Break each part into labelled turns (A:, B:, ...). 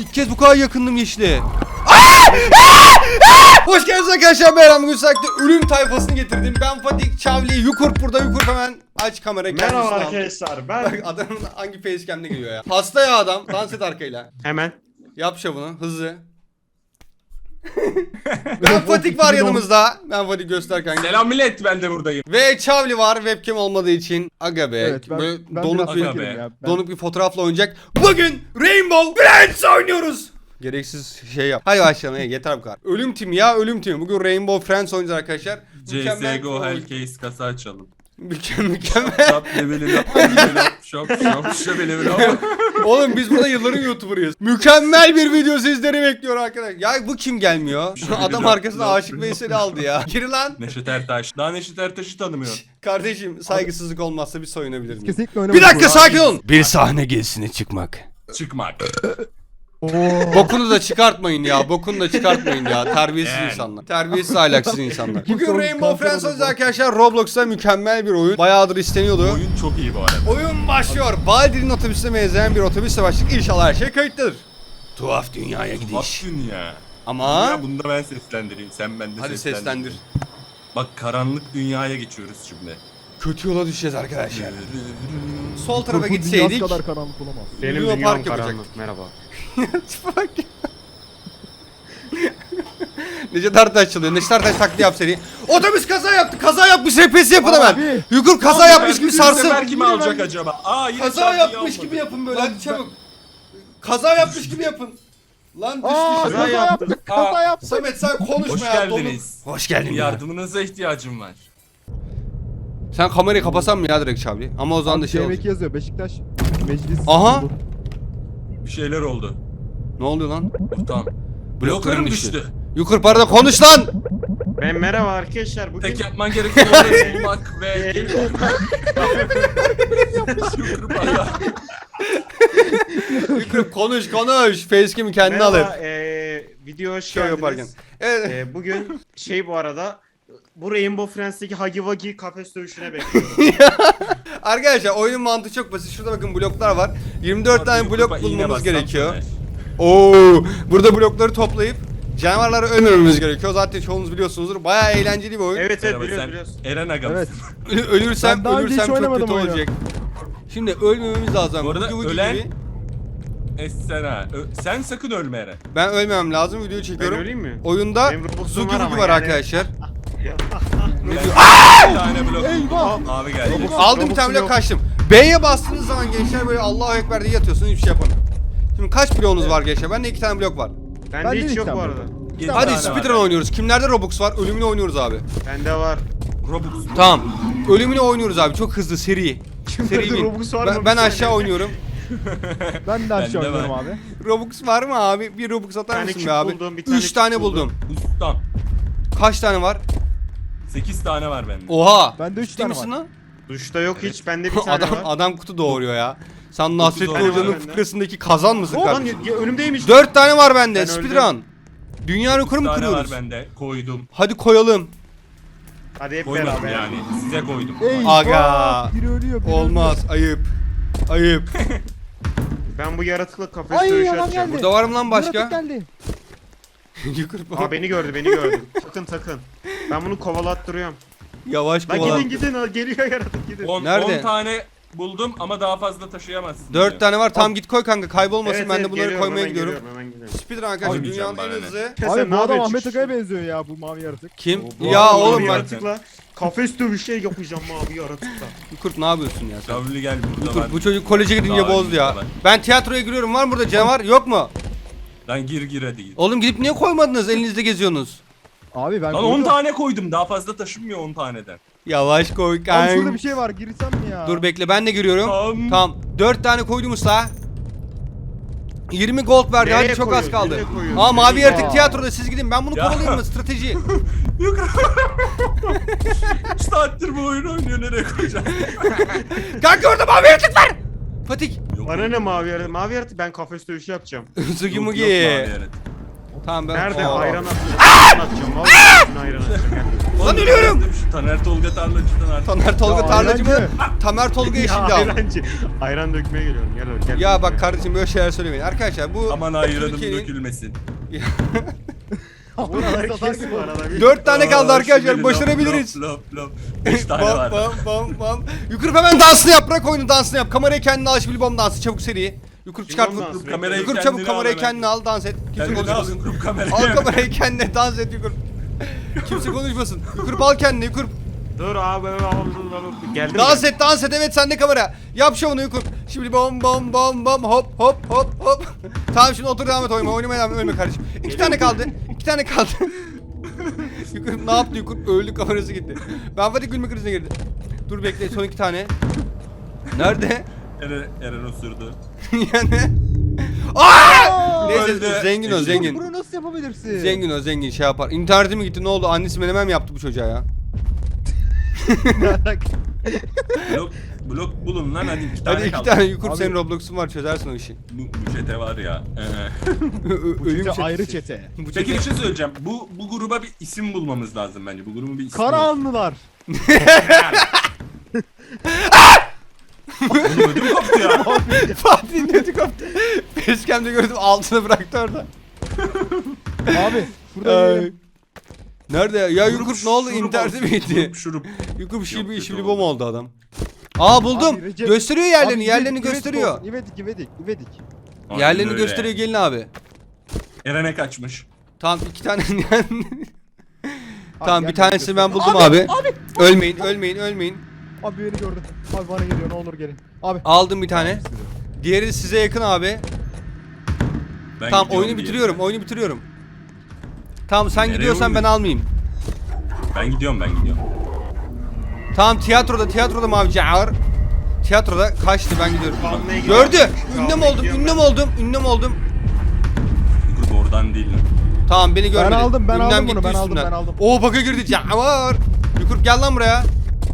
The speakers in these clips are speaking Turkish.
A: İlk kez bu kadar yakındım yeşile. Hoş geldiniz arkadaşlar. Ben bugün sürekli ölüm tayfasını getirdim. Ben Fatih Çavli. Yukurp burada. Yukurp hemen aç kamerayı.
B: Merhaba arkadaşlar
A: Bak
B: ben
A: adamın hangi facecam'de geliyor ya. Hasta ya adam. Dans et arkayla.
B: hemen
A: Yap şovunu hızlı. Ben Fatih var yanımızda. Ben Fatih göster kanka.
C: Selam millet ben de buradayım.
A: Ve Çavli var webcam olmadığı için. Aga be.
D: Evet ben,
A: böyle
D: ben
A: donuk bir,
C: be.
A: donuk bir fotoğrafla oynayacak. Bugün Rainbow Friends oynuyoruz. Gereksiz şey yap. Hadi başlayalım. Hey, yeter bu kadar. Ölüm timi ya ölüm timi. Bugün Rainbow Friends oynayacağız arkadaşlar.
C: CSGO herkes kasa açalım.
A: Mükemmel. mükemmel.
C: Up, level up, shop shop shop level up.
A: Oğlum biz burada yılların YouTuber'ıyız. Mükemmel bir video sizleri bekliyor arkadaşlar. Ya bu kim gelmiyor? Şu adam arkasına Aşık Veysel'i aldı ya. Geri lan.
C: Neşet Ertaş. Daha Neşet Ertaş'ı tanımıyorum.
A: Kardeşim saygısızlık olmazsa bir soyunabilir miyim?
D: kesinlikle oynamadım.
A: Bir dakika sakin olun. Bir sahne gezisine çıkmak.
C: Çıkmak.
A: Bokunu da çıkartmayın ya. Bokunu da çıkartmayın ya. Terbiyesiz
C: Yani.
A: insanlar. Terbiyesiz ahlaksız insanlar. Bugün Rainbow Friends oynuyoruz arkadaşlar. Roblox'ta mükemmel bir oyun. Bayağıdır isteniyordu. Oyun,
C: Oyun çok iyi bu arada.
A: başlıyor. Baldir'in otobüsüne benzeyen bir otobüsle başladık. İnşallah her şey kayıtlıdır. Tuhaf dünyaya
C: Bak dünya.
A: Ama
C: Ya bunu da ben seslendireyim. Sen ben de
A: hadi
C: seslendir.
A: seslendir.
C: Bak karanlık dünyaya geçiyoruz şimdi.
A: Kötü yola düşeceğiz arkadaşlar. Sol tarafa gitseydik.
D: kadar karanlık olamaz.
B: benim
A: Luna
B: dünyam
A: Park yapacak.
B: karanlık merhaba.
A: Bak. Necdet Ertaş çalıyor. Necdet Ertaş taklidi yap seni. Otobüs kaza yaptı. Kaza yapmış. RPS yapın hemen.
D: Abi.
A: Yukur kaza yapmış gibi sarsın.
C: sefer kimi alacak acaba? Aa yine
A: Kaza yapmış
C: almadı.
A: gibi yapın böyle.
D: Lan
A: Hadi çabuk. Kaza yapmış gibi yapın. Lan düştü
D: Aa
A: işte.
D: kaza yaptık. Kaza
C: Aa.
D: yaptık.
A: Samet sen konuşma
C: Hoş
A: ya.
C: geldiniz.
A: Dolu- Hoş geldin ya.
C: Yardımınıza ihtiyacım var.
A: Sen kamerayı kapasan mı ya direkt Şavli? Ama o zaman da şey
D: CMK
A: oldu.
D: yazıyor Beşiktaş Meclis.
A: Aha.
D: kurulu.
C: Bir şeyler oldu.
A: Ne oluyor lan?
C: Tamam.
A: Bloklarım düştü.
C: düştü.
A: Yukur parada konuş lan.
B: Ben merhaba arkadaşlar bugün
C: Tek yapman gereken orayı bulmak ve Yukarı parla.
A: Yukur konuş konuş. Facecam'i kendine alır.
B: merhaba eee video hoş
A: Şov
B: geldiniz.
A: yaparken. Evet.
B: Eee, bugün şey bu arada bu Rainbow Friends'teki Huggy Wuggy kafes dövüşüne bekliyorum.
A: Arkadaşlar oyunun mantığı çok basit. Şurada bakın bloklar var. 24 tane blok bulmamız gerekiyor. Oo, burada blokları toplayıp canavarları ölmememiz gerekiyor. Zaten çoğunuz biliyorsunuzdur. Bayağı eğlenceli bir oyun.
B: evet evet biliyoruz biliyoruz.
C: Eren Aga
D: Evet.
A: Ölürsem
D: daha önce
A: ölürsem çok
D: oynamadım
A: kötü
D: oyunu.
A: olacak. Şimdi ölmememiz lazım.
C: Bu arada
A: Vugi vugi
C: ölen-
A: gibi.
C: Essena. Ö- Sen sakın ölme Eren.
A: Ben ölmemem lazım. Video
B: Ben
A: çekiyorum.
B: öleyim mi?
A: Oyunda
B: Benim
A: Zugi
B: var
A: Vugi
B: ama
A: var
B: yani-
A: arkadaşlar.
C: Bir tane blok.
D: Eyvah.
C: Abi geldi.
A: Aldım bir tane blok kaçtım. B'ye bastığınız zaman gençler böyle Allahu Ekber diye yatıyorsunuz hiçbir şey yapamıyor. Şimdi kaç bloğunuz var gençler? Bende iki tane blok var.
B: Bende
D: Ben de
B: hiç yok bu arada.
C: Yedi
A: Hadi
C: tane var
A: speedrun oynuyoruz. Kimlerde Robux var? Ölümüne oynuyoruz abi.
B: Bende var.
C: Robux.
A: Tamam. Ölümüne oynuyoruz abi. Çok hızlı, seri. Seri.
B: Robux var
A: Ben,
B: mı?
A: ben aşağı oynuyorum.
D: Ben de aşağı
C: Bende
D: oynuyorum
C: var.
D: abi.
A: Robux var mı abi? Bir Robux atar
B: tane
A: mısın
B: küp
A: be abi?
B: buldum, bir tane
A: 3
B: küp
A: tane
B: buldum.
A: buldum.
C: Ustam.
A: Kaç tane var?
C: 8 tane var bende.
A: Oha.
D: Bende üç
A: Ciddi
D: tane
A: misin
D: var.
A: lan?
B: Duşta yok hiç bende bir tane
A: adam
B: var.
A: adam kutu doğuruyor ya. Sen Nasrettin
C: tane var
A: Hoca'nın
B: bende.
A: fıkrasındaki kazan mısın
B: Lan
A: kardeşim?
B: ya, ya önümdeymiş.
A: 4 tane var bende.
B: Ben
A: Speedrun. Dünya rekoru
C: 9
A: mu
C: tane var bende. Koydum.
A: Hadi koyalım.
B: Hadi hep
C: Koymadım
B: beraber.
C: yani. Size koydum.
D: Eyvah.
A: Aga.
D: Biri ölüyor. Biri
A: Olmaz. Ayıp. Ayıp.
B: Ben bu yaratıkla kafes
D: Ay,
B: dövüşü
D: adam
B: atacağım.
D: geldi.
A: Burada var mı lan
D: ölüyor.
A: başka?
D: Yaratık geldi.
A: Yukarı
B: Aa beni gördü beni gördü. takın takın. Ben bunu kovalattırıyorum.
A: Yavaş
B: Lan
A: kovalan.
B: gidin gidin ha, geliyor yaratık gidin.
C: 10
A: Nerede?
C: tane buldum ama daha fazla taşıyamazsın.
A: 4
C: diyor.
A: tane var. Tam git koy kanka. Kaybolmasın.
B: Evet,
A: ben de bunları
B: geliyorum,
A: koymaya
B: hemen
A: gidiyorum.
B: geliyorum, hemen geliyorum.
A: Speedrun arkadaşlar
C: Koymayacağım
A: dünyanın en
C: bana ne.
A: hızlı.
D: Abi
B: ne
D: bu adam
B: yapıyorsun?
D: Ahmet Akay'a benziyor ya bu mavi yaratık.
A: Kim?
C: Bu- bu
A: ya
C: adam
A: oğlum
C: mavi
A: bak.
B: yaratıkla kafes dövüşü yapacağım abi yaratıkla.
A: Kurt ne yapıyorsun ya sen?
C: Gel burada
A: Dur,
C: var.
A: bu çocuk koleje gidince
C: Daha
A: bozdu ya.
C: önümüzde var.
A: Ben tiyatroya giriyorum. Var mı burada canavar? Yok mu?
C: Lan gir gir hadi gir.
A: Oğlum gidip niye koymadınız? Elinizde geziyorsunuz.
D: Abi ben
C: Lan
D: koydum.
C: 10 tane koydum. Daha fazla taşınmıyor 10 taneden.
A: Yavaş koy
D: Abi şurada bir şey var girsem mi ya?
A: Dur bekle ben de giriyorum.
C: Tamam.
A: Tamam. 4 tane koydum usta. 20 gold verdi.
B: Nereye
A: Hadi çok az
B: koyuyorsun?
A: kaldı.
B: Nereye koyuyorsun?
A: Mavi yaratık
D: Aa.
A: tiyatroda siz gidin. Ben bunu
C: Ya.
A: kovalayayım mı? Strateji.
C: Yukarı. 3 saattir bu oyunu oynuyor. Nereye koyacağım?
A: kanka orada mavi yaratık var. Fatih.
C: Yok,
B: Bana ne mavi yaratık? Mavi yaratık ben kafes dövüşü yapacağım.
A: Zugi
C: yok,
A: mugi.
C: yok mavi yaratık.
A: Tamam ben.
B: Nerede
A: Aa.
B: ayran atacağım? Ayran atacağım. Vallahi ayran atacağım. Gel.
A: Lan ölüyorum.
C: Taner Tolga tarlacı Taner.
A: Tamer Tolga
D: Ya,
A: tarlacı mı? Tamer Tolga
B: Ya
A: Yeşil'de
B: ayrancı. Ayran dökmeye geliyorum. Gel oğlum, gel.
A: Ya bak kardeşim böyle şeyler söylemeyin. Arkadaşlar bu
C: Aman ayranım
A: Türkiye'nin-
C: dökülmesin.
B: Buraları kes bu arada. bir-
A: Dört tane kaldı arkadaşlar. Başarabiliriz.
C: Lop lop lop. Beş tane
A: Bam
C: var.
A: bam bam bam. Yukarı hemen dansını yap. Bırak oyunu dansını yap. Kamerayı kendine al. Şimdi bomb dansı. Çabuk seri. Yukarı çıkart.
B: Bomb dansı.
C: Kamerayı
A: Yukarı
C: kendine
A: çabuk kamerayı
C: al
A: kendine al. Dans et. Kimse
C: Kendini
A: konuşmasın.
C: al grup kamerayı.
A: Kamerayı kendine dans et yukarı. Kimse konuşmasın. Yukarı al kendini yukarı.
B: Dur abi. Geldim.
A: Dans et dans et evet sende kamera. Yap şovunu yukarı. Şimdi bom bom bom bom hop hop hop hop. tamam şimdi otur devam et oynama oynamaya devam et. ölme kardeşim. İki tane kaldı. İki tane kaldı. yukarı ne yaptı yukarı öldü kamerası gitti. Ben Fatih gülme krizine girdi. Dur bekle son iki tane. Nerede?
C: Eren, Eren osurdu.
A: yani. Aa! Neyse
C: Öldü.
A: zengin o zengin.
D: Bunu nasıl yapabilirsin?
A: Zengin o zengin şey yapar. İnternete mi gitti ne oldu? Annesi menemen mi yaptı bu çocuğa ya?
C: Blok, blok bulun lan hadi iki tane
A: Hadi iki
C: kaldı.
A: tane
D: Abi-
A: senin Roblox'un var çözersin o işi.
C: Bu, bu çete var ya. ee.
D: Bu
A: Ölüm
D: çete
A: çetesi.
D: ayrı çete.
A: Bu
C: Peki
A: çete-
C: bir şey söyleyeceğim. Bu bu gruba bir isim bulmamız lazım bence. Bu grubun bir ismi.
D: Karahanlılar.
C: Oğlum ödüm koptu ya.
A: Fatih'in ödü koptu. Facecam'de gördüm altına bıraktı orada.
D: Abi burada
A: Ay.
D: yiyelim.
A: Nerede ya? Ya
C: Grup
A: Yukup ne oldu?
C: şurup
A: İnternete
C: olsun,
A: mi gitti?
C: Şurup şurup.
A: Yukup
C: Yok,
A: şibi
C: kötü
A: şibli
C: oldu
A: adam. Aa buldum.
D: Abi, Recep-
A: gösteriyor yerlerini.
D: Abi,
A: yerlerini
D: İvedik,
A: gösteriyor.
D: İvedik, İvedik, İvedik, İvedik.
C: Aynen
A: Yerlerini
C: öyle.
A: gösteriyor gelin abi.
C: Eren'e kaçmış.
A: Tamam iki tane Tamam bir
D: yerlerini
A: tanesini ben
D: gösteriyor.
A: buldum abi. Ölmeyin, ölmeyin, ölmeyin.
D: Abi beni gördü. Abi bana geliyor ne olur gelin. Abi.
A: Aldım bir tane. Diğeri size yakın abi.
C: Ben
A: tamam
C: gidiyorum
A: oyunu
C: diye.
A: bitiriyorum, oyunu bitiriyorum. Tamam sen
C: Nereye
A: gidiyorsan ben almayayım.
C: Ben gidiyorum ben gidiyorum.
A: Tamam tiyatroda, tiyatroda mavi cağır. Tiyatroda kaçtı ben gidiyorum.
B: Gidiyorum.
A: Gördü.
B: Kalmaya
A: Ünlem oldum,
B: gidiyorum
A: ünlem oldum, ünlem oldum.
C: Bu grup oradan değil.
A: Tamam beni görmedi.
D: aldım, ben aldım bunu,
A: gitti
D: ben aldım,
A: üstümden.
D: ben aldım.
A: Oo baka girdi cağır. Yukup gel lan buraya.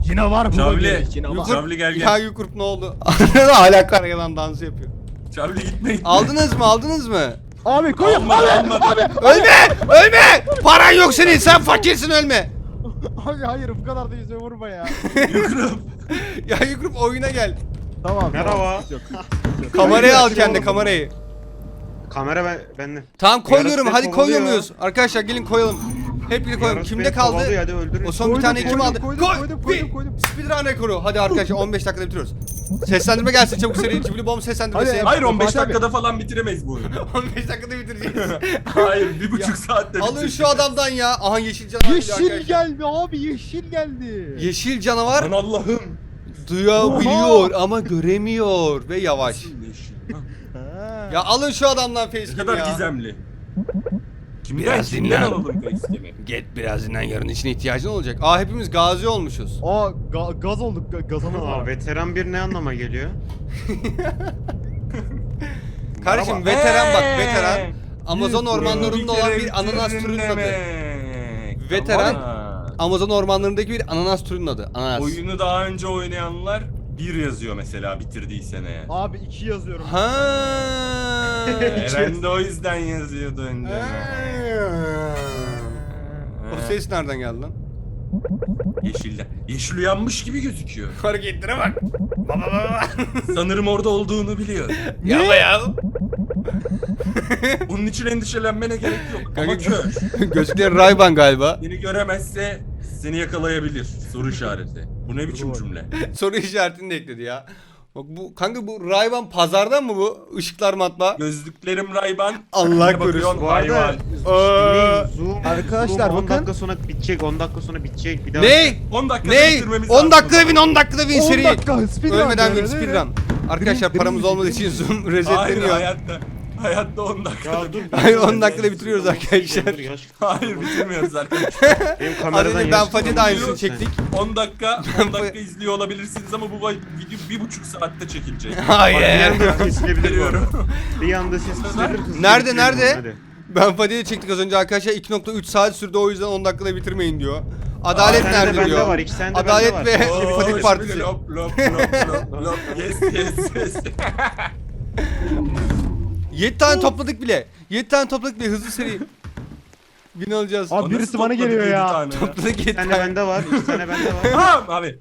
D: Yine var burada
C: Çavli.
D: gelin, Yine var.
C: Yukarı- Çavli gel, gel.
A: Ya Yukup ne oldu? Hala karayalan dansı yapıyor.
C: Charlie gitme gitme.
A: Aldınız mı? Aldınız mı?
D: Abi koy.
C: Almadı,
D: Abi.
C: almadı.
D: Abi.
A: Ölme! Ölme! Paran yok senin. Sen fakirsin ölme.
D: Abi hayır bu kadar da yüzüme vurma ya.
C: Grup.
A: Ya Yukup oyuna gel.
D: tamam.
B: Merhaba.
D: Yok.
A: Kamerayı al kendi kamerayı.
B: Kamera ben, bende.
A: Tamam koyuyorum. Hadi koyuyor muyuz? Arkadaşlar gelin koyalım. Hep birlikte koyalım. Kimde
B: beni
A: kaldı?
B: Hadi öldürün.
A: O son bir
D: Koydum,
A: tane kim
D: koydum,
A: aldı?
D: koydum,
A: Koy!
D: koydum, koydum, koydum.
A: Speedrun rekoru. Hadi arkadaşlar 15 dakikada bitiriyoruz. Seslendirme gelsin çabuk seri. Çivili bomb seslendirmesi.
D: Hadi.
C: Hayır 15
D: Fatih abi.
C: dakikada falan bitiremeyiz bu oyunu.
A: 15 dakikada bitireceğiz.
C: Hayır bir buçuk saatte
A: Alın
C: bitireceğiz.
A: şu adamdan ya. Aha yeşil canavar geliyor
D: Yeşil
A: arkadaşlar.
D: geldi abi yeşil geldi.
A: Yeşil canavar
C: Aman Allah'ım.
A: duyabiliyor ama göremiyor ve yavaş.
D: Ha.
A: Ya alın şu adamdan
C: Ne
A: facecam
C: kadar
A: ya.
C: gizemli. Kimden
A: Biraz
C: kimden
A: dinlen.
C: alalım?
A: Get biraz dinlen yarın için ihtiyacın olacak. Aa hepimiz gazi olmuşuz.
D: Aa ga- gaz olduk ga- gazamız
B: Aa,
D: var.
B: veteran bir ne anlama geliyor?
A: Kardeşim veteran bak veteran. Amazon ormanlarında olan bir ananas türünün adı. Veteran.
C: Ama
A: Amazon ormanlarındaki bir ananas türünün adı. Ananas.
C: Oyunu daha önce oynayanlar bir yazıyor mesela bitirdiysen eğer.
D: Abi iki yazıyorum.
A: Ha.
C: Eren de o yüzden yazıyordu önce.
A: o ses nereden geldi lan?
C: Yeşilden. Yeşil uyanmış gibi gözüküyor.
A: Hareketlere bak. Baba baba.
C: Sanırım orada olduğunu biliyor.
A: Ya ya.
C: Bunun için endişelenmene gerek yok. Ama
A: Kanka-
C: kör.
A: Rayban galiba.
C: Seni göremezse seni yakalayabilir. Soru işareti. Bu ne biçim cümle?
A: Soru işaretini de ekledi ya. Bak bu kanka bu Rayban pazardan mı bu? Işıklar matla.
C: Gözlüklerim Rayban.
A: Allah korusun.
B: Bu arada.
A: Aa.
B: Zoom,
D: Arkadaşlar,
B: Zoom 10
D: bakın.
B: dakika sonra bitecek, 10 dakika sonra bitecek. Bir daha
A: Ne?
C: 10 dakikada
A: Ne?
C: bitirmemiz
A: 10 dakikada bin 10 dakikada bin
D: 10
A: seri.
D: dakika speedrun.
A: Ölmeden bin speedrun. Arkadaşlar paramız
D: green-
A: olmadığı için zoom
C: Hayır
A: resetleniyor.
C: hayatta. Hayatta 10 dakikada.
B: Ya dur.
A: Hayır, 10 dakikada bitiriyoruz arkadaşlar.
B: Dur, yaş-
C: Hayır bitirmiyoruz arkadaşlar.
B: Benim
A: Az
B: kameradan
A: önce ben
B: yaş
A: Fatih de
B: çıkıyor.
A: aynısını çektik.
C: 10 dakika, 10 dakika izliyor olabilirsiniz ama bu video bir buçuk saatte çekilecek.
B: Bak, bir
A: Hayır.
B: anda kesilebilir bu arada.
C: Biliyorum.
B: Bir anda ses
A: Nerede,
B: bitirelim
A: nerede?
B: hadi.
A: Ben Fatih'e çektik az önce arkadaşlar 2.3 saat sürdü o yüzden 10 dakikada bitirmeyin diyor. Adalet
B: Aa, sende
A: nerede
B: bende
A: diyor.
B: var, iki sende
A: Adalet
B: bende
A: ve
B: var.
C: Oo,
A: Fatih
C: şimdi
A: Partisi.
C: Lop lop lop lop lop. Yes yes yes.
A: 7 tane topladık bile. 7 tane topladık bile hızlı seri. Bin alacağız.
D: Abi birisi bana geliyor ya.
C: tane
A: Topladık 7
B: Bir tane
A: tane.
B: bende var. iki tane bende var.
C: Ha abi.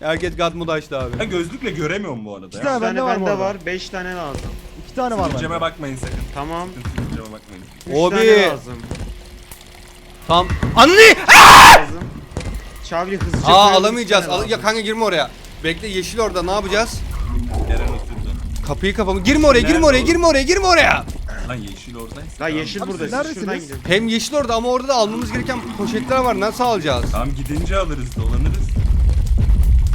A: Herkes God modu açtı abi.
C: Ben gözlükle göremiyorum bu arada.
D: İki
C: Ya.
D: tane
B: Bir tane
D: bende var bu
B: bende
D: arada.
B: var. Beş tane lazım.
D: İki tane var
C: Ceme
D: bende.
C: bakmayın sakın.
B: Tamam.
C: Ceme bakmayın.
B: Üç
A: Obi.
B: tane lazım.
A: Tam. Anne!
B: lazım. Çavli hızlıca
A: Aa
B: koyalım,
A: alamayacağız.
B: tane
A: Al- ya kanka girme oraya. Bekle yeşil orada ne yapacağız?
C: Eren.
A: Kapıyı kapamı. Girme oraya, girme oraya, girme oraya, girme oraya.
C: Lan yeşil oradaysa.
B: La yeşil
D: Abi
B: burada.
D: siz neredesiniz?
A: Hem yeşil orada ama orada da almamız gereken poşetler var. Nasıl alacağız?
C: Tamam gidince alırız dolanırız.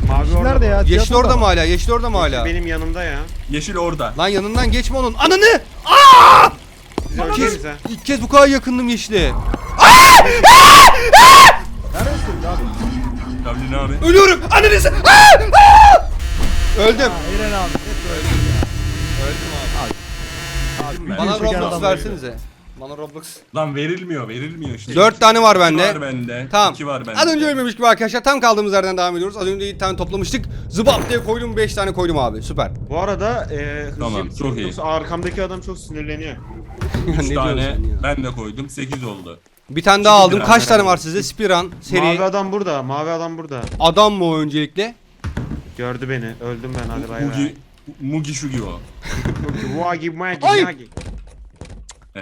B: Mavi
D: Yeşil
B: orada.
D: nerede ya?
A: Yeşil
D: Tiyatroda
A: orada
D: mı?
A: hala? Yeşil orada mı hala?
B: Benim yanımda ya.
C: Yeşil orada.
A: Lan yanından geçme onun. Ananı!
B: Siz
A: İlk kez, ilk kez bu kadar yakındım yeşile.
D: Neredesiniz abi?
C: Kavli ne abi?
A: Ölüyorum. Ananızı. Aa! Aa! Öldüm.
D: Ha, Eren abi. Hep öyle.
A: Öldüm abi.
D: Abi,
C: Ben-
A: Bana Roblox
D: adam
A: versenize. Bana Roblox.
C: Lan verilmiyor verilmiyor işte.
A: Dört tane var bende.
C: var bende.
A: Tamam.
C: İki var bende.
A: Az önce ölmemiş gibi arkadaşlar. Tam kaldığımız yerden devam ediyoruz. Az önce 7 tane toplamıştık. Zıbap diye koydum 5 tane koydum abi. Süper.
B: Bu arada e, hızlı
C: Tamam,
B: bir-
C: çok iyi.
B: Yoksa arkamdaki adam çok sinirleniyor.
A: ne
C: Üç tane
A: diyorsun ya?
C: ben de koydum. Sekiz oldu.
A: Bir tane daha aldım. Kaç tane var sizde? Spiran, seri.
B: Mavi adam burada. Mavi adam burada.
A: Adam mı o öncelikle?
B: Gördü beni. Öldüm ben. Hadi bay bay.
C: Mugi, Mugi Şugi o.
B: Wagi magi
A: Ay!
B: magi.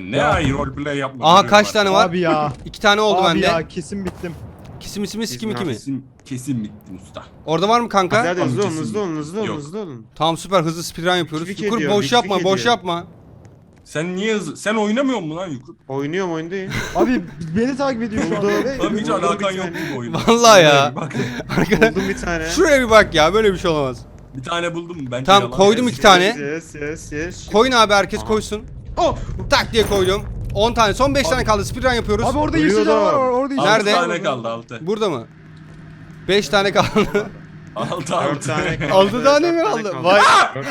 C: Ne ay roleplay yapma.
A: Aha kaç tane var?
D: Abi ya.
A: İki tane oldu
D: Abi
A: bende.
D: ya kesin bittim.
A: Kisim ismi sikim iki mi?
C: Kesin, kesin bittin usta.
A: Orada var mı kanka?
B: Hadi hadi hızlı olun hızlı olun hızlı olun
C: Yok.
B: hızlı olun.
A: Tamam süper hızlı speedrun yapıyoruz. Yukur
B: ediyor,
A: boş
B: teşvik
A: yapma boş yapma.
C: Sen niye hızlı? Sen oynamıyor musun lan Yukur?
B: Oynuyorum oyundayım.
D: Abi beni takip ediyor şu anda. Ve-
C: Lan hiç
B: Buldum
C: alakan yok
B: tane.
C: bu oyunda.
A: Vallahi ya.
C: Bak
B: Buldum bir tane.
A: Şuraya bir bak ya böyle bir şey olamaz.
C: Bir tane buldum bence
A: Tamam,
C: yalan.
A: koydum iki tane.
B: Yes yes yes.
A: Koyun abi herkes
C: Aha.
A: koysun.
B: Oh!
A: Tak diye koydum. 10 tane son 5 tane kaldı speedrun yapıyoruz.
D: Abi orada yeşil
B: da.
D: var. Orada yeşil
A: Nerede?
C: Altı tane kaldı altı.
A: Burada mı? 5 tane kaldı.
C: Altı
B: Dört
C: altı.
B: tane kaldı.
A: Altı tane mi kaldı?
B: kaldı.
A: Vay.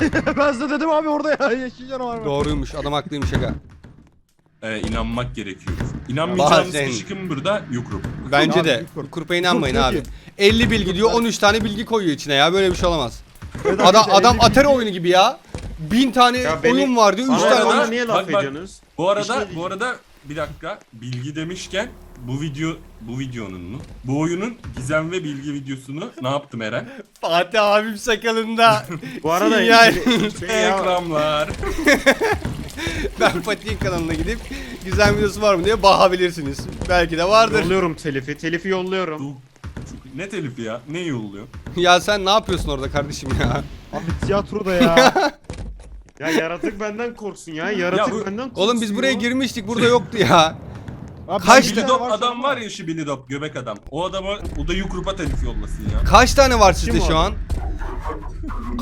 D: ben size dedim abi orada ya. Yeşil canavar var.
A: Doğruymuş adam haklıymış aga.
C: Ee, inanmak gerekiyor. İnanmayacağınız
A: Bazen.
C: kişi kim burada? Yukruk.
A: Bence
D: Abi,
A: de.
D: Yukur.
A: Kurpa inanmayın
D: Çok
A: abi.
D: iyi.
A: 50 bilgi diyor 13 tane bilgi koyuyor içine ya böyle bir şey olamaz. Adam adam Atari oyunu gibi ya. 1000 tane
B: Ya beni-
A: oyun var diyor 3
B: Bana
A: tane
C: arada-
A: oyun.
B: niye laf
C: Bak, bak.
B: ediyorsunuz?
C: Bu arada
B: İşte-
C: bu arada bir dakika bilgi demişken bu video bu videonun mu? Bu oyunun gizem ve bilgi videosunu ne yaptım Eren?
A: Fatih abim sakalında.
B: Bu arada
A: Yani-
B: şey ya,
C: Reklamlar.
A: ben Fatih'in kanalına gidip güzel videosu var mı diye bakabilirsiniz. Belki de vardır.
B: yolluyorum telifi. Telifi yolluyorum.
C: Ne telifi ya? Ne yolluyor?
A: ya sen ne yapıyorsun orada kardeşim ya?
D: Abi tiyatroda ya.
B: Ya yaratık benden korksun ya. Yaratık
C: Ya bu-
B: benden korksun.
A: Oğlum biz buraya
B: ya.
A: girmiştik burada yoktu ya.
D: Abi
A: Kaç tane
D: canavar
C: adam var ya şu Bilidop göbek adam. O adama o da Yukrup'a telif yollasın ya.
A: Kaç tane var sizde şu an?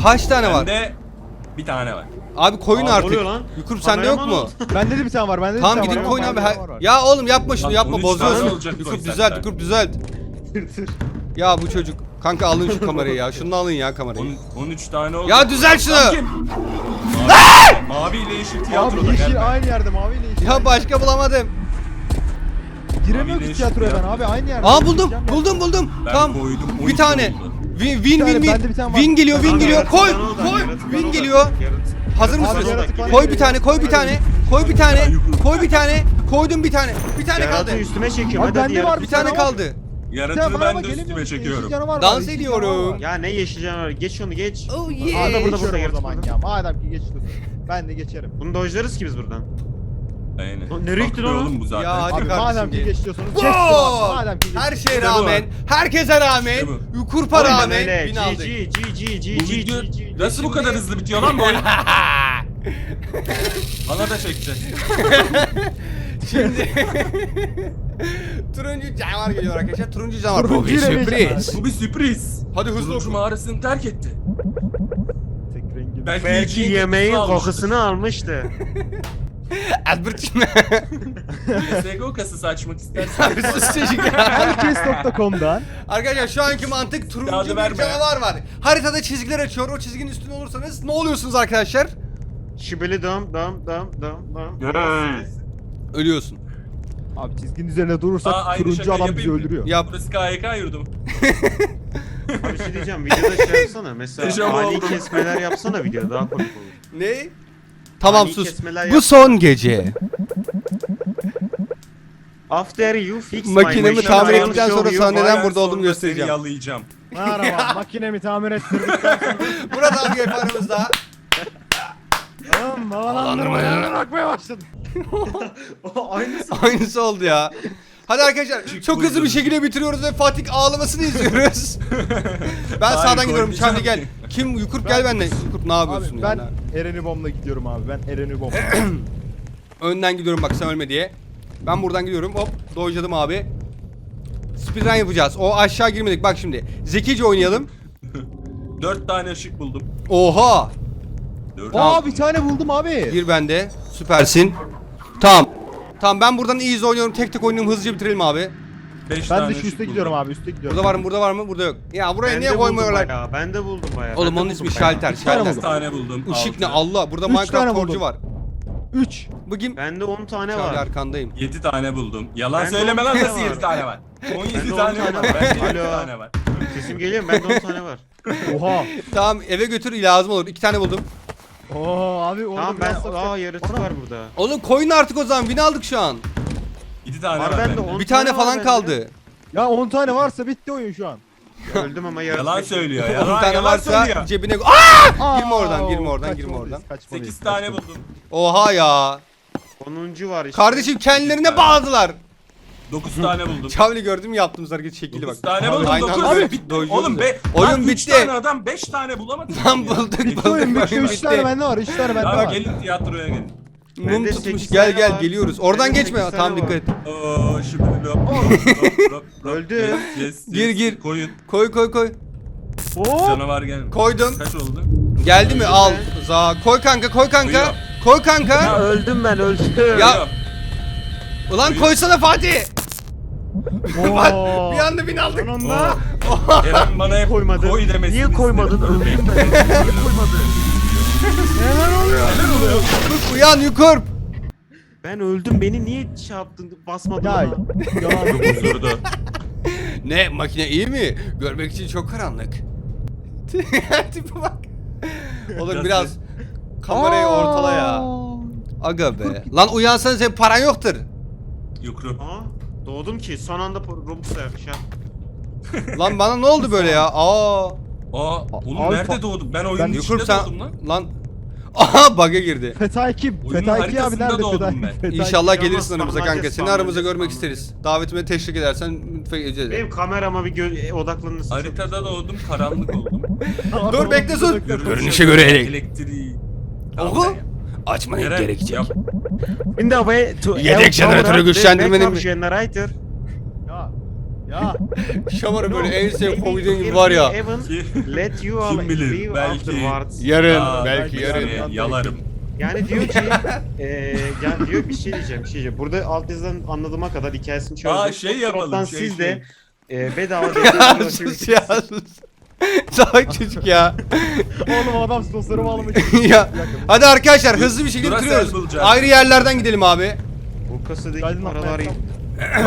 A: Kaç tane var?
C: Bende bir tane var.
A: Abi koyun
B: Aa,
A: artık.
B: oluyor lan.
A: Yukup sende yok
B: Kameraman
A: mu?
D: Bende de bir tane var. Bende de
A: Tamam
D: bir tane var.
A: koyun abi. Ha-. Ya oğlum yapma şunu
C: Lan
A: yapma
C: 13 tane
A: bozuyorsun.
C: olacak
A: Yukup
C: koy
A: düzelt
C: sen.
A: Yukup düzelt. Ya bu çocuk. Kanka alın şu kamerayı ya. Şunu alın ya kamerayı.
C: On- 13 tane oldu.
A: Ya düzelt şunu.
C: Lan kim? Mavi, mavi ile yeşil tiyatroda
D: abi yeşil
C: gelme.
D: aynı yerde mavi ile yeşil.
A: Ya başka bulamadım.
D: Giremiyor ki tiyatroya
C: yeşil
D: ben abi aynı yerde.
A: Aa buldum.
D: Gireceğim ya.
A: Buldum buldum.
C: Ben koydum,
A: Bir
C: 12
A: tane.
C: oldu.
A: Win win
D: tane,
A: win
D: bende bir
A: win.
D: tane var.
A: Win geliyor win
B: Tamam,
A: geliyor.
B: yaratık
A: Koy
B: bana
A: koy.
B: yaratık bana
A: Win geliyor.
B: Yaratık-
A: Hazır mısınız? Koy bir tane koy bir tane. Koy bir tane. Koy bir tane. Koydum bir tane. Bir tane kaldı.
B: Yaratığı üstüme çekiyorum.
D: Abi
B: Hadi hadi
D: bende var.
A: Bir tane kaldı.
C: Yaratığı ben de üstüme çekiyorum.
A: Dans ediyorum.
B: Ya ne yeşil canavar? Geç onu geç.
A: Oh
D: Aa,
A: yeah.
B: burada, burada,
D: geçiyorum o
B: yaratık
D: zaman
B: burada.
D: ya. Madem ki geçti. Ben de geçerim.
B: Bunu dojlarız ki biz buradan.
C: Aynen.
B: Nereye gittin
C: Haklı
B: oğlum?
C: bu zaten.
A: Ya hadi
D: Abi
A: kardeşim
D: madem ki
A: gel.
D: geç diyorsanız geç diyorum
A: Wow!
D: abi. Madem ki.
A: Her şeye rağmen, herkese rağmen,
C: İşte
B: Aynen
A: rağmen
B: öyle.
A: bin
B: G
A: aldık.
B: G G G G
C: Bu video nasıl bu kadar hızlı bitiyor lan bu oyun? Bana da çekecek.
A: Şimdi turuncu canavar geliyor arkadaşlar. Turuncu canavar. Bu
D: Turuncu
A: bir sürpriz.
C: Bu bir sürpriz.
A: Hadi hızlı
C: Turuncu
A: oku.
C: mağarasını terk etti.
D: Tek rengi.
C: Belki,
B: yemeğin
C: kokusunu
B: almıştı.
A: Albert'cim.
C: CSGO kasası açmak istersen.
A: Sus çocuk ya.
D: Herkes.com'dan
A: Arkadaşlar şu anki mantık turuncu
C: Kağıdı
A: bir
C: verme.
A: canavar var. Haritada çizgiler açıyor. O çizginin üstünde olursanız ne oluyorsunuz arkadaşlar?
B: Şibili dam dam dam dam dam.
A: Ölüyorsun.
D: Abi çizginin üzerine durursak
C: Aa, aynı
D: turuncu adam bizi
C: yapayım mı?
D: öldürüyor.
A: Yap.
C: Burası KYK yurdu mu?
B: Abi bir şey diyeceğim videoda şey yapsana mesela
C: Dejavu
B: ani
C: oldum.
B: kesmeler yapsana videoda daha komik olur.
A: Ne? Tamam
B: Ani
A: sus.
B: kesmeler
A: Bu
B: yap-
A: son gece.
B: After you fix my
A: Makinemi
B: machine,
A: tamir ettikten
B: show
A: sonra
B: you
A: sana neden
C: Bayağı
A: burada olduğumu
C: sonra
A: göstereceğim.
C: Seni yalayacağım.
D: Merhaba makinemi tamir ettirdikten sonra.
A: Murat abi yaparımızda.
D: Tamam havalandırmadan bakmaya başladım.
B: Aynısı.
A: Aynısı oldu ya. Hadi arkadaşlar çok hızlı bir şekilde bitiriyoruz ve Fatih ağlamasını izliyoruz. ben
C: Hayır,
A: sağdan gidiyorum. Çavli gel.
C: ki.
A: Kim Yukup gel benimle. Yukup ne yapıyorsun
D: Abi
A: ya?
D: ben Eren'i bomla gidiyorum abi. Ben Eren'i bomla.
A: Önden gidiyorum bak sen ölme diye. Ben buradan gidiyorum. Hop dojladım abi. Speedrun yapacağız. O aşağı girmedik. Bak şimdi. Zekice oynayalım.
C: Dört tane ışık buldum.
A: Oha.
C: Dört
D: Aa bir tane buldum abi.
A: Gir bende. Süpersin. Tamam. Ben buradan iyi oynuyorum. Tek tek oynuyorum. Hızlıca bitirelim abi.
C: Beş
D: Ben
C: tane
D: de şu üste gidiyorum abi. Üste gidiyorum.
A: Burada var mı? Burada var mı? Burada yok. Ya buraya
B: Ben
A: niye koymuyorlar?
B: bayağı, Ben de buldum bayağı.
A: Oğlum
B: ben
A: onun ismi şalter. Şalter.
C: Altı tane buldum.
A: Işık ne Allah. Burada
D: Üç
A: Minecraft
D: tane buldum.
A: var.
D: 3.
A: Bugün
B: Bende 10 tane
A: Çavli
B: var.
A: arkandayım.
C: Yedi tane buldum. Yalan
B: Bende
C: söyleme
B: on
C: lan
B: tane
C: nasıl
B: var.
C: yedi tane var? 17
B: Bende on
C: tane
B: tane
C: var.
B: var.
C: Bende yedi
B: Alo.
C: tane var.
B: Sesim geliyor mu? Bende 10 tane var.
D: Oha.
A: Tamam eve götür lazım olur. İki tane buldum.
D: Oo abi orada
B: Tamam ben...
D: biraz
B: Aa yaratık var burada.
A: Oğlum koyun artık o zaman. Bin aldık şu an.
C: Yedi tane
B: Var
C: var,
B: bende,
C: bende.
B: on-
A: Bir tane
B: tane var
A: falan
B: bende.
A: kaldı.
D: Ya 10 tane varsa bitti oyun şu an.
B: Öldüm ama yaratık.
C: Yalan söylüyor.
A: On
C: Yalan,
A: tane
C: yalan
A: varsa
C: söylüyor.
A: cebine... Aa! Girme oradan, girme oradan, girme oradan.
D: kaçmalıyız,
C: 8 tane buldum.
A: Oha ya.
B: 10. var işte.
A: Kardeşim kendilerine bağladılar.
C: 9 tane buldum.
A: Çavli gördüm yaptığımız hareket şekli bak.
C: 9 tane buldum.
A: Aynen
C: 9
A: öyle.
C: bitti.
A: Doyuyoruz
C: Oğlum
A: ya.
C: be.
A: Oyun
C: lan üç
A: bitti.
C: tane adam 5 tane bulamadı.
A: Lan
C: ya.
A: bulduk,
C: Bitti.
A: bulduk.
D: Oyun bitti.
A: Oyun
D: 3 tane bende var. 3 tane bende
C: Tamam
D: var.
C: gelin tiyatroya gelin.
A: Mum
B: Bende
A: tutmuş.
B: sekiz
A: Gel
B: tane
A: gel
B: var.
A: geliyoruz. Oradan
B: Bende
A: geçme.
B: sekiz
A: Tamam
B: tane
A: dikkat et.
C: Oo şimdi lop lop lop lop.
B: Öldü.
C: Yes, yes,
A: Gir,
C: yes.
A: gir.
C: Koyun.
A: Koy koy koy.
D: Hop.
C: Canavar gel.
A: Koydum.
C: Kaç oldu?
A: Geldi mi? Al.
B: be.
A: Za. Koy kanka, koy kanka. Koy kanka.
B: öldüm ben öldüm.
A: Ya ulan koysana Fatih. Bak
D: Oo.
A: bir anda bin aldık.
D: Sonunda.
C: Eren bana hep
B: koymadın?
C: koy demesini
B: Niye koymadın?
C: istedim.
B: Öldüm ben.
D: Neler oluyor?
A: Uyan Yukurp.
B: Ben öldüm. Beni niye şey yaptın? Basmadın
D: Ya yalan.
A: Ne makine iyi mi? Görmek için çok karanlık. Tipe bak. Oğlum
C: Biraz
A: biraz kamerayı ortala ya. Aga be. Lan uyansan senin paran yoktur.
C: Yukru.
B: Aa, doğdum ki son anda Robux'a yakışan.
A: Lan bana ne oldu böyle ya? Aa.
C: Aa, oğlum
D: Abi
C: nerede doğdum? Ben oyunun
D: Ben-
C: içinde
A: Yukurp sen
C: doğdum lan.
A: lan. Aha bug'a girdi.
D: Fetay kim?
C: Oyunun
D: Fetay abi
C: haritasında
D: nerede
C: doğdum
D: Fetay?
C: ben.
A: İnşallah
B: Yalnız
A: gelirsin aramıza kanka. Seni aramıza görmek isteriz. Davetime teşvik edersen lütfen edeceğiz.
B: Benim kamerama bir gö- odaklanırsın.
C: Haritada doğdum, karanlık oldum.
A: Dur bekle sus.
C: Görünüşe
A: Görünüşe göre elek-
C: elektriği.
A: Oku. Açmanı
C: Eren,
A: gerekecek.
C: yap.
B: In the way to
A: Yedek jeneratörü güçlendirmenin-
B: generator.
D: Ya. Ya.
A: Şamarı böyle en sevdiğim komedyen gibi var ya.
B: even Let you all
C: Kim bilir,
B: leave
C: belki-
B: afterwards.
A: Yarın,
C: Aa,
A: belki
D: belki
A: yarın.
D: yarın.
C: Yalarım.
B: Yani diyor ki, eee yani diyor bir şey diyeceğim, bir şey diyeceğim. Burada alt yazıdan anladığıma kadar hikayesini çözdüm.
C: Aa şey yapalım. Şey,
B: siz
C: şey.
B: de eee bedava
A: sus ya sus. Salak çocuk ya.
D: Oğlum adam soslarımı almış.
A: ya. Hadi arkadaşlar hızlı bir şekilde
C: Duracell
A: bitiriyoruz. Ayrı yerlerden gidelim abi.
B: Bu kasadaki paralar
D: atmaya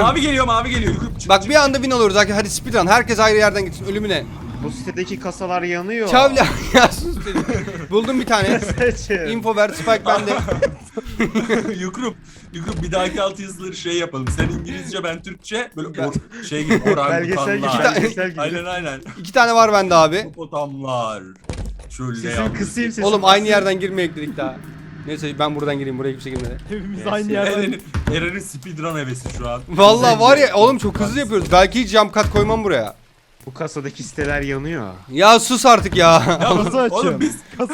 C: mavi geliyor, mavi geliyor. Çık.
A: Bak bir anda bin alıyoruz arkadaşlar. Hadi speedrun. Herkes ayrı yerden gitsin ölümüne.
B: Bu sitedeki kasalar yanıyor.
A: Çavli ya sus dedim. Buldum bir tane.
B: Seçin.
A: Info ver Spike bende.
C: Yukrup, Yukrup bir dahaki alt yazıları şey yapalım. Sen İngilizce, ben Türkçe. Böyle or- şey gibi
B: Belgesel gibi,
C: orangutanlar.
B: belgesel gibi.
C: Aynen aynen.
A: İki tane var bende abi.
C: Hipopotamlar. Şöyle
B: Sesimi
C: yalnız.
B: kısayım sesimi
A: Oğlum aynı
B: kısayım.
A: yerden girmeyek dedik daha. Neyse ben buradan gireyim buraya kimse girmedi.
D: Hepimiz aynı yerden.
C: Eren'in, Eren'in speedrun hevesi şu an.
A: Vallahi var ya oğlum çok hızlı yapıyoruz. Belki hiç jump cut koymam buraya.
B: Bu kasadaki siteler yanıyor.
A: Ya sus artık ya.
C: Ya
D: Kasa
C: oğlum
D: açıyorum.
C: biz
D: Kasa,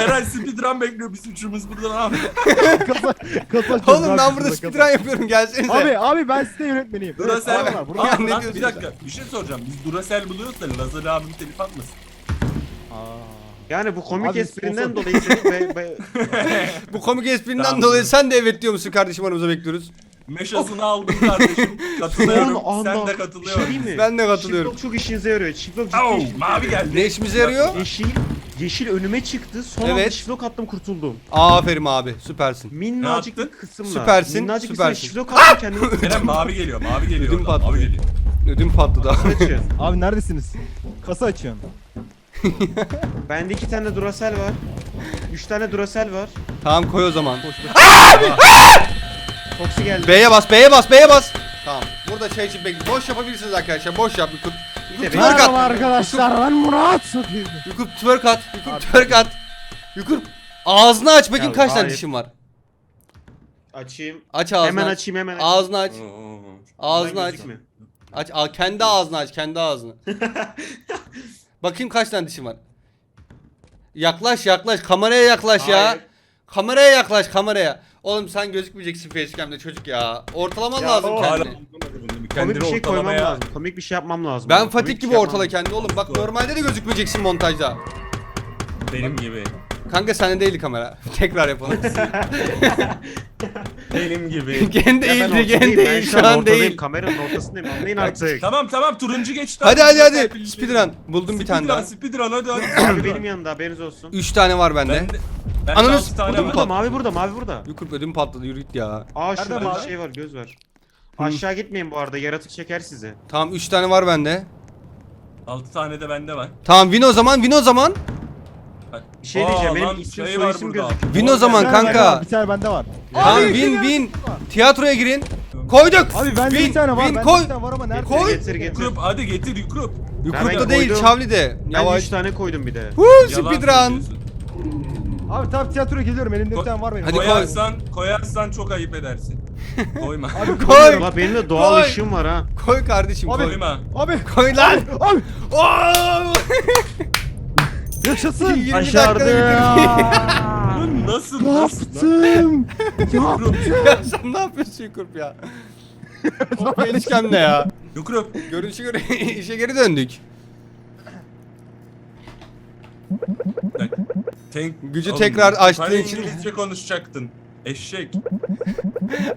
C: Eren speedrun bekliyor biz üçümüz burada ne yapıyoruz?
D: kasa, kasa açıyorum.
A: Oğlum
D: abi
A: ben
D: şurada
A: burada
D: kasa.
A: speedrun yapıyorum gelsenize.
D: Abi abi ben site yönetmeniyim.
C: Duracell.
D: Evet, abi,
C: Aa,
A: ne
C: lan,
A: diyorsun
C: bir dakika bir şey soracağım. Biz Duracell buluyoruz da Lazar abim telif atmasın.
B: Yani bu komik
D: Abi,
B: esprinden
D: sponsor-
B: dolayı seni be, be,
A: Bu komik esprinden
C: Tamam.
A: dolayı sen de evet diyor musun kardeşim aramıza bekliyoruz.
C: Meşasını aldım kardeşim. Katılıyorum.
B: Son
C: Sen
B: anda-
C: de
B: Bir şey mi?
A: Ben de katılıyorum.
B: Şiflok çok işinize yarıyor. Şiflok ciddi
C: Oh,
B: işinize
C: mavi
B: yarıyor.
C: geldi.
A: Ne işimize yarıyor?
B: Yeşil, yeşil önüme çıktı. Son anda
A: Evet.
B: şiflok attım kurtuldum.
A: Aferin abi süpersin.
B: Minnacık
C: Ne
B: bir kısımla.
A: Süpersin,
B: Minnacık
A: süpersin.
B: bir şiflok attım kendimi.
C: Eren mavi geliyor, mavi geliyor.
A: Ödüm
C: oradan,
A: patladı.
C: Mavi geliyor.
A: Ödüm patladı abi.
B: Kaçın.
D: Abi neredesiniz? Kasa açıyorsun.
B: Bende iki tane Duracell var. Üç tane Duracell var.
A: Tamam koy o zaman.
B: Foxy geldi.
A: B'ye bas, B'ye bas, B'ye bas. Tamam. Burada çay için bekle. Boş yapabilirsiniz arkadaşlar. Boş yap. Yukut
B: de
A: twerk
D: Merhaba
A: at.
D: arkadaşlar ben Murat.
A: Yukut twerk at. Yukut twerk at. Yukut ağzını aç bakayım
B: Ya,
A: kaç tane
B: hayır.
A: dişin var.
B: Açayım.
A: Aç ağzını
B: hemen
A: aç.
B: açayım hemen açayım.
A: Ağzını aç. Ağzını aç.
B: gözükmüyor.
A: Aç. Aa, kendi ağzını aç. Kendi ağzını. bakayım kaç tane dişin var. Yaklaş yaklaş. Kameraya yaklaş ya.
B: Hayır.
A: Kameraya yaklaş kameraya. Oğlum sen gözükmeyeceksin facecam'de çocuk ya. Ortalaman
B: Ya
A: lazım
B: o-
C: Hala
A: kendini.
B: Komik
C: Kendini
B: bir şey koymam
C: ortalamaya-
B: lazım. Komik bir şey yapmam lazım.
A: Ben
B: Komik
A: Fatih
B: bir
A: gibi
B: şey yapmam
A: ortala
B: lazım.
A: kendini oğlum. Bak normalde de gözükmeyeceksin montajda.
C: Benim gibi.
A: Kanka sende değil kamera. Tekrar yapalım.
C: Benim gibi.
A: Gen
B: Ya ben
A: değil, gen
B: ortadayım, ben
A: değil,
B: şu an ortadayım.
A: değil.
B: Kameranın ortasındayım. Anlayın artık.
C: tamam tamam turuncu geçti.
A: Hadi hadi hadi.
C: Speedrun.
A: Buldum bir tane daha.
C: Speedrun hadi hadi.
B: Abi benim yanında haberiniz olsun.
A: 3 tane var bende.
C: Ben de. Ben
A: Ananı s-
C: altı tane
A: Ödüm
C: var.
B: Burada mavi burada mavi burada.
A: Yukur ödüm patladı yürü git ya.
B: Aa şurada
D: mavi?
B: bir şey var göz var. Aşağı gitmeyin bu arada yaratık çeker sizi.
A: Tamam 3 tane var bende.
C: 6 tane de bende var.
A: Tamam win o zaman win o zaman.
B: Bir şey
C: Aa,
B: diyeceğim benim isim
C: şey
B: soy
C: var
B: isim
C: burada.
B: gözüküyor.
A: Win o zaman
D: Bir tane bende
A: kanka.
D: Bir tane bende var.
A: Tamam
D: Abi,
A: win win. Tiyatroya girin. Koyduk.
D: Abi bende bir tane var.
A: Win
D: Bende
A: koy.
D: bir tane var ama nerede?
A: Koy.
B: Getir getir.
C: Yukrup hadi getir yukrup.
A: Yukurup'ta
B: Ben
A: değil
B: koydum.
A: Çavli'de.
B: Ben
A: Yavaş.
B: 3 tane koydum bir de.
C: Yalan
A: speedrun.
C: söylüyorsun.
D: Abi tam tiyatroya geliyorum. Elimde bir tane var benim.
A: Hadi koy.
C: koyarsan, koyarsan çok ayıp edersin. Koyma.
D: Abi
A: Koy.
B: Ulan benim de doğal
A: Koy.
B: ışığım var ha.
A: Koy kardeşim
D: Abi.
A: koy.
C: Koyma.
D: Abi.
A: Koy lan.
D: Abi.
A: Oo!
D: Yaşasın.
A: 20 dakikada bitirdik.
C: Lan nasıl nasıl?
D: yaptım?
C: Yukrup.
A: ya sen ne yapıyorsun Yukurup ya? o facecam ne ya?
C: Yukrup.
A: Görünüşe göre işe geri döndük.
C: Tank.
A: Gücü tekrar açtığın
C: hani
A: için-
C: İngilizce konuşacaktın. Eşek.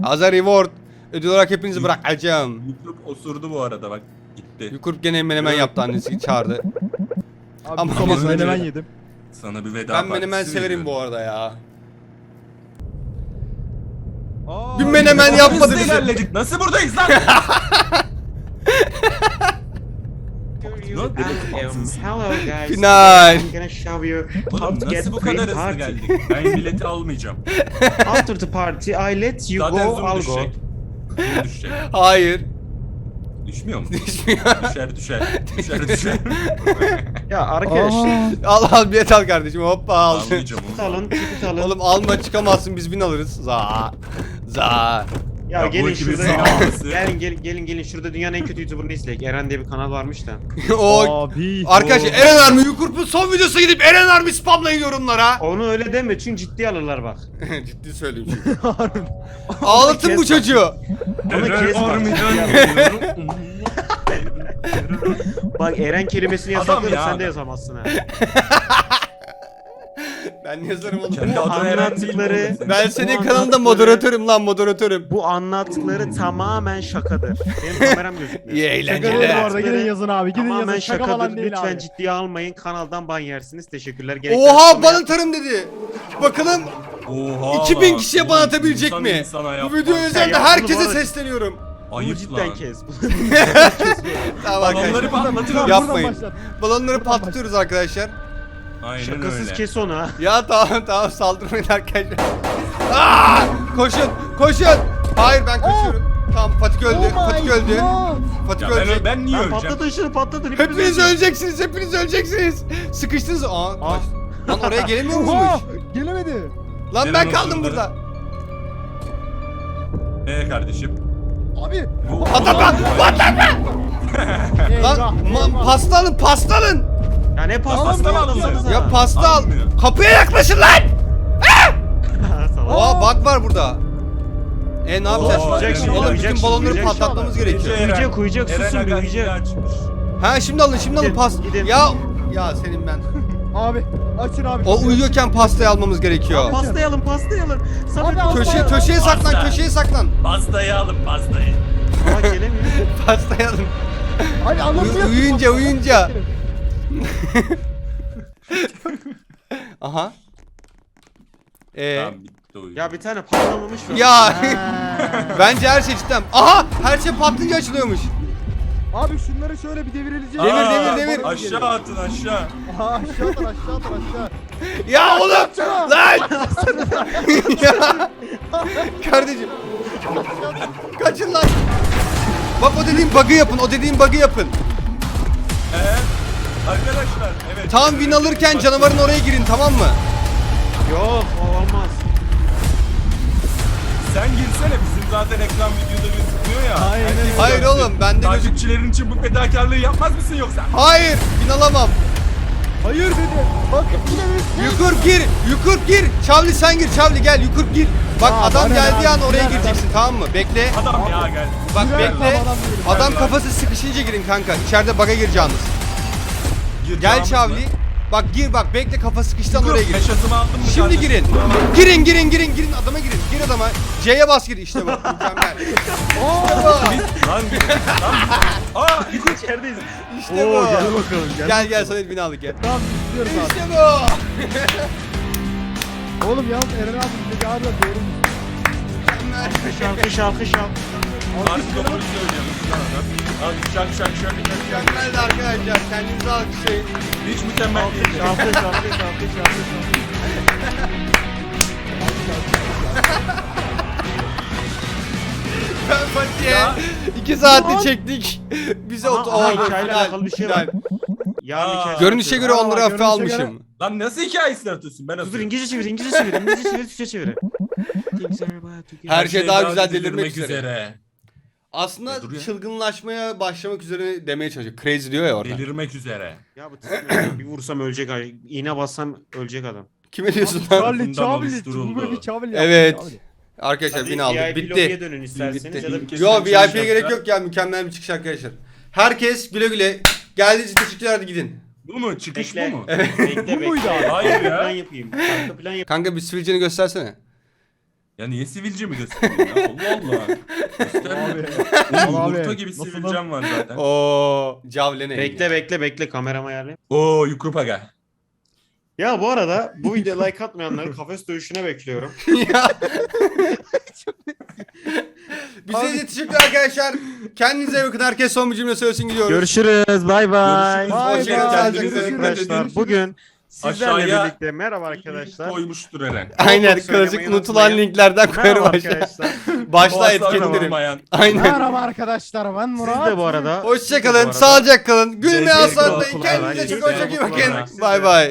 A: Aza reward. Ödül olarak hepinizi bırakacağım.
C: Yukrup osurdu bu arada bak. Gitti.
A: Yukurup gene menemen yaptı annesi çağırdı.
D: Abi
A: Ama
D: Ama menemen yedim.
C: Sana bir veda
A: Ben menemen
C: partisi
A: severim
C: veriyorum.
A: bu arada ya.
D: Aa,
A: Bir menemen yapmadı bize.
C: ilerledik. Nasıl buradayız lan?
B: Hello guys.
A: Final.
B: I'm gonna show you how
C: Oğlum
B: to get
C: nasıl bu
B: free
C: kadar hızlı
B: party.
C: geldik? Ben bileti almayacağım.
B: After the party I let you
C: Zaten
B: go
C: zoom
B: I'll go.
C: düşecek. Zoom düşecek.
A: Hayır.
C: Düşmüyor mu?
A: Düşmüyor.
C: düşer düşer. Düşer düşer.
B: Ya arkadaşlar
A: al al bilet al kardeşim hoppa al.
C: Almayacağım onu.
B: alın ticket alın.
A: Oğlum alma çıkamazsın biz bin alırız. Za. Za.
B: Ya,
C: Ya bu
B: gelin
C: ekibin
B: şurada.
C: sağlaması.
B: gelin gelin gelin gelin şurada dünyanın en kötü YouTuber'ını izleyek. Eren diye bir kanal varmış da.
A: o
D: Abi.
A: Arkadaşlar Eren Army Yukurp'un son videosu gidip Eren Army spamlayın yorumlara.
B: Onu öyle deme çünkü ciddi alırlar bak.
A: Ciddi söyleyeyim çünkü. Ağlatın bu çocuğu.
B: Onu
C: Eren
B: kes bak.
C: Army'den geliyorum.
B: Bak Eren kelimesini
C: Adam
B: yasakladım
C: ya,
B: sen de
C: adam.
B: yazamazsın ha.
A: Ben yazarım oğlum.
C: Kendi adı Eren değil mi
B: Anlattıkları-
C: oğlum?
A: Ben senin
B: Bu
A: kanalında
B: anlattıkları-
A: moderatörüm lan moderatörüm.
B: Bu anlattıkları tamamen şakadır. Benim kameram gözükmüyor.
A: İyi
D: Şaka bu
A: eğlenceler.
D: arada. Gidin yazın abi. Gidin
B: Tamamen
D: yazın. Şaka
B: şakadır.
D: falan değil
B: Lütfen
D: abi.
B: ciddiye almayın. Kanaldan ban yersiniz. Teşekkürler. Gerekli
A: Oha
B: açıklama
A: bana tarım dedi. Bakalım
C: Oha
A: 2000
C: lan,
A: kişiye bana atabilecek
C: insan
A: mi?
C: insana
A: Bu
C: yapmaz.
A: video
B: yapma
A: herkese
B: bana-
A: sesleniyorum.
B: Bunu
C: Ayıp
B: cidden
C: lan.
B: kes.
A: Tamam
C: Balonları
A: arkadaşlar.
C: patlatıyoruz.
A: Yapmayın.
D: Buradan başlat.
A: Balonları
D: Buradan
A: patlatıyoruz arkadaşlar.
C: Aynen
B: Şakasız
C: öyle.
B: kes onu ha.
A: Ya tamam tamam saldırmayın arkadaşlar. Aa! Koşun koşun. Hayır ben koşuyorum. Tamam Fatih öldü.
D: Oh my
A: Fatih öldü.
D: God.
A: Fatih
C: Ya ben,
A: ölecek.
C: ben niye
B: Lan
C: öleceğim?
B: patlatın şunu patlatın.
A: Hepiniz öleceksiniz. Hepiniz öleceksiniz. Sıkıştınız. Aa,
B: Aa.
A: kaç- Lan oraya gelemiyor
D: Oha!
A: muymuş?
D: Gelemedi.
A: Lan
C: Eren
A: ben kaldım
C: oturdu.
A: burada.
C: Ee kardeşim.
D: Abi.
C: Bu
A: Patlatma! Patlatma!
D: Eyvah,
A: Lan ma- pasta alın pasta alın.
B: Ya ne
C: Pasta
B: pastası
C: mı alınıyor?
A: Ya pasta al.
C: Almıyor.
A: Kapıya yaklaşın lan. Aa bak var burada. E ne yapacağız? Şimdi?
C: Eren
A: Oğlum
B: uyuyacak
A: bütün
B: şimdi,
A: balonları
B: uyuyacak
A: patlatmamız
B: şimdi.
A: gerekiyor.
B: Uyuyacak, uyuyacak, susun, uyuyacak.
C: açmış.
A: Ha şimdi alın şimdi alın
B: Gidin,
A: pas.
B: gidin.
A: Ya ya senin ben.
D: Abi. Açın abi.
A: O uyuyorken pastayı almamız gerekiyor.
B: Pastayı alın pastayı alın. Samet
D: Abi, al.
A: Köşeye köşeye saklan
C: Pasta.
A: köşeye saklan.
C: Pastayı alın pastayı.
B: Aa gelemiyor.
A: Pastayı alın.
D: Hadi anlatıyor.
A: Uy- uyuyunca, uyuyunca. Aha. Ee,
C: Tamam bitti oyun.
B: Ya bir tane patlamamış var.
A: ya bence her şey cidden. Aha her şey patlayınca açılıyormuş.
D: Abi şunları şöyle bir devirileceğiz.
A: Demir,
C: Aa,
A: demir, demir.
C: Aşağı atın aşağı.
D: Aha aşağı atın aşağı atın aşağı.
A: Ya oğlum!
D: Aşağı.
A: Lan! ya! Kardeşim. Kaçın lan. Bak o dediğim bug'ı yapın. O dediğim bug'ı yapın.
C: Ee, arkadaşlar evet.
A: Tam win alırken canavarın oraya girin tamam mı?
B: Yok o olmaz.
C: Sen girsene bizim zaten ekran videoda gözükmüyor ya.
D: Hayır,
C: Herkes
D: hayır.
C: Görsün.
A: oğlum, bende gözük-
C: Takipçilerin için bu fedakarlığı yapmaz mısın yoksa?
A: Hayır, win alamam.
D: Hayır dedi. Bak yine bir
A: Yukur gir, yukur gir. Çavli sen gir, Çavli gel, yukur gir. Bak
D: Ya,
A: adam
D: bana
A: geldiği
D: ne
A: an
D: abi,
A: oraya
D: girer
A: gireceksin tamam mı? Bekle.
C: Adam ya gel.
A: Bak
D: Girer
A: bekle.
D: adam, adam
A: kafası sıkışınca girin kanka. İçeride bug'a gireceğiniz. Gel
C: Gireceğimiz
A: Çavli.
C: mi?
A: Bak gir bak bekle kafa sıkıştan oraya gir.
C: Mı
A: Şimdi
C: kardeşim?
A: girin. Girin girin girin girin adama girin. Gir adama. C'ye bas gir işte bu. Mükemmel.
C: Lan gir. Lan. Aa
B: İçerideyiz.
A: İşte bu.
D: Oo, gel bakalım gel.
A: Gel gel sana elbini aldık gel.
D: Tamam istiyoruz abi.
A: İşte bu.
D: Oğlum yalnız Eren abi dedi abi doğru mu?
B: Şarkı şarkı şarkı.
C: Harbi doğru söylüyormuş lan adam. Al şak şak şak şak şak.
A: Mükemmel arkadaşlar. Kendinize alkışlayın.
C: Hiç mükemmel değil.
B: Şarkı şarkı şarkı şarkı şarkı.
A: Ben Fatih'e 2 saati çektik. Bize
B: aha,
A: oldu.
B: hikayeyle alakalı bir şey var. Yarın hikaye.
A: Görünüşe göre onları hafife
D: görünüşe
A: almışım.
C: Lan nasıl hikayesini atıyorsun? Ben
B: Dur dur
C: atıyorum.
B: İngilizce çevir İngilizce çevir İngilizce çevir Türkçe çevir.
A: Her şey daha güzel delirmek üzere. Aslında
C: Ne duruyor?
A: çılgınlaşmaya başlamak üzere demeye çalışıyor. Crazy diyor ya orada.
C: Delirmek üzere.
B: Ya bu bir vursam ölecek ay. İğne bassam ölecek adam.
A: Kime diyorsun lan?
D: Charlie
C: Tarafından
D: Charlie.
C: oluşturuldu.
D: Cumhur bir Charlie
A: Evet.
D: Charlie.
A: Arkadaşlar bin aldık. Bitti.
B: dönün isterseniz
A: Bitti.
B: ya da
C: Kesin
A: Yo. VIP'ye gerek yok ya. Mükemmel bir çıkış arkadaşlar. Herkes güle güle. Geldiğiniz için teşekkürler hadi gidin.
C: Bu mu? Çıkış
B: Bekle.
C: bu mu?
B: Bekle
D: Bu muydu
B: bekle.
D: abi?
C: Hayır ya.
B: plan yapayım. Arka plan yap.
A: Kanka bir sivilceni göstersene.
C: Ya niye sivilce mi gösteriyorsun ya? Allah Allah. Gösterme.
D: Abi.
C: Oğlum
D: Abi,
C: yumurta gibi
D: nasıl
C: sivilcem var zaten.
A: Oo, Cavlene.
B: Bekle bekle bekle kameramı ayarlayayım.
C: Oo Yukrup Aga.
B: Ya bu arada bu videoya like atmayanları kafes dövüşüne bekliyorum.
A: ya. Bize de teşekkürler arkadaşlar. Kendinize bakın. Herkes son bir cümle söylesin gidiyoruz.
B: Görüşürüz. Bay bay.
C: Görüşürüz.
A: Hoşçakalın. Kendinize dikkat edin.
B: Bugün sizlerle
C: Aşağıya-
B: birlikte merhaba arkadaşlar.
C: Koymuştur Eren.
A: Aynen klasik unutulan
B: unutmayın.
A: linklerden koyarım
B: Merhaba
A: aşağı.
B: arkadaşlar.
A: Başla
C: olmayan.
A: Aynen.
D: Merhaba arkadaşlar ben
B: Siz
D: Murat.
B: de bu arada
A: Hoşçakalın.
B: Siz de bu arada-
A: Sağlıcakla kalın. Aslanlayın.
B: kulağına,
A: Kendinize çok çok iyi bakın. Bay bay.